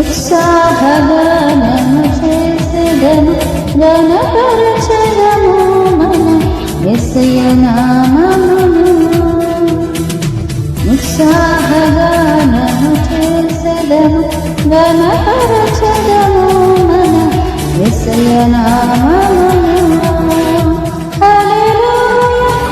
ఉత్సాహగానము చేసెదము గణపరచదము మన ఎస్య నామమును ఉత్సాహగానము చేసెదము గణపరచదము మన ఎస్య నామమును హల్లెలూయా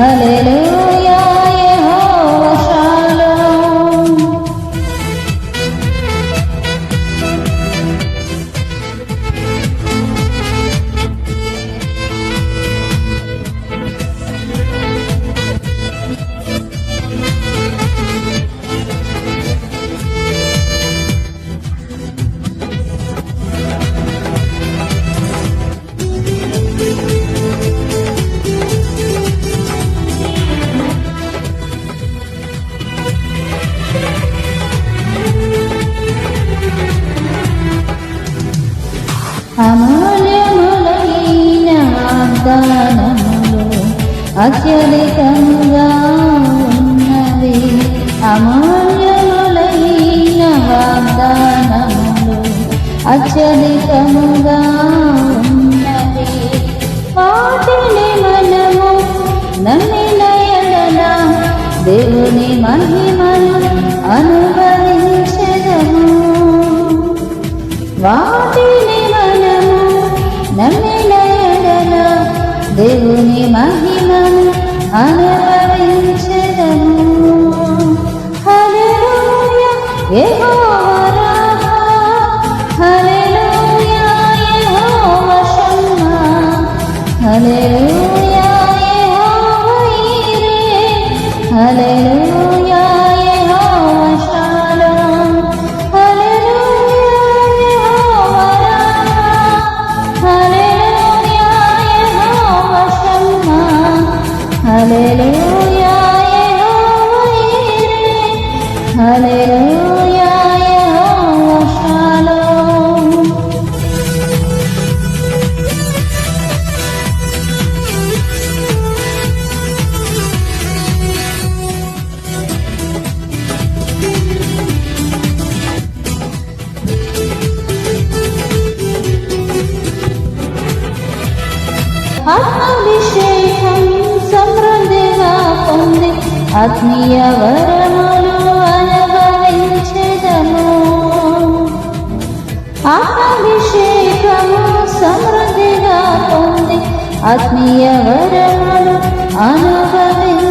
హల్లెలూయా అమూల్యములైన వాగ్దానములు అత్యధికంగా ఉన్నవి. అమూల్యములైన వాగ్దానములు అత్యధికముగా ఉన్నవి. వాటిని మనము నమ్మిన దేవుని మహిమను అనుభవించదము. వాటి నమ్మిన ఎడల దేవుని మహిమను అనుభవించదము. హల్లెలూయా యెహోవా రాఫా ఆత్మీయ వరములు అనుభవించదము. ఆత్మాభిషేకము సమృద్ధిగా పొంది ఆత్మీయ వరములు అనుభవించదము.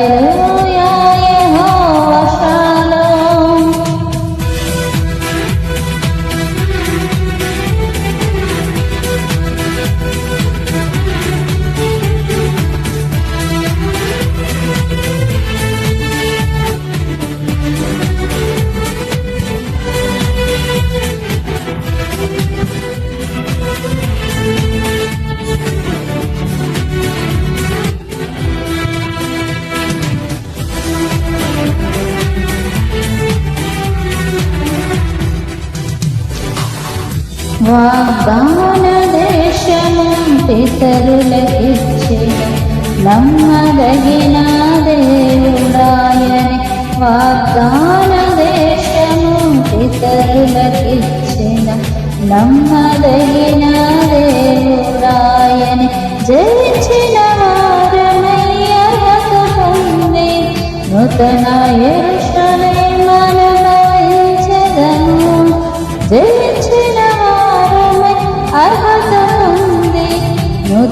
వాగ్దాన దేశము పితరులకిచ్చిన నమ్మదగిన దేవుడాయని వాగ్దాన దేశము పితరులకిచ్చిన నమ్మదగిన దేవుడాయని జయించిన వారమయ్యర్హత పొంది నూతన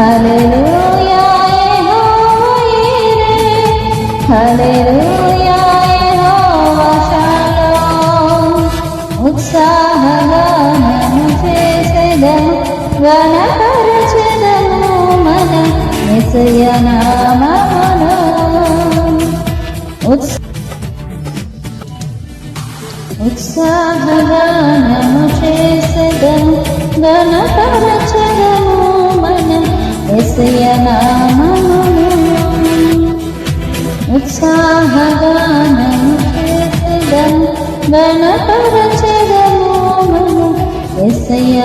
హల్లెలూయా యెహోవా ఈరే, హల్లెలూయా యెహోవా షాలోమ్. ఉత్సాహగానము చేసెదము గణపరచెదము మన నిసయ నామమును ఉత్స ఉత్సాహగానము చేసెదము గణపరచెదము నిసయ నామమును ఉత్సాహగానము చేసెదము గణపరచెదము మన ఎసయ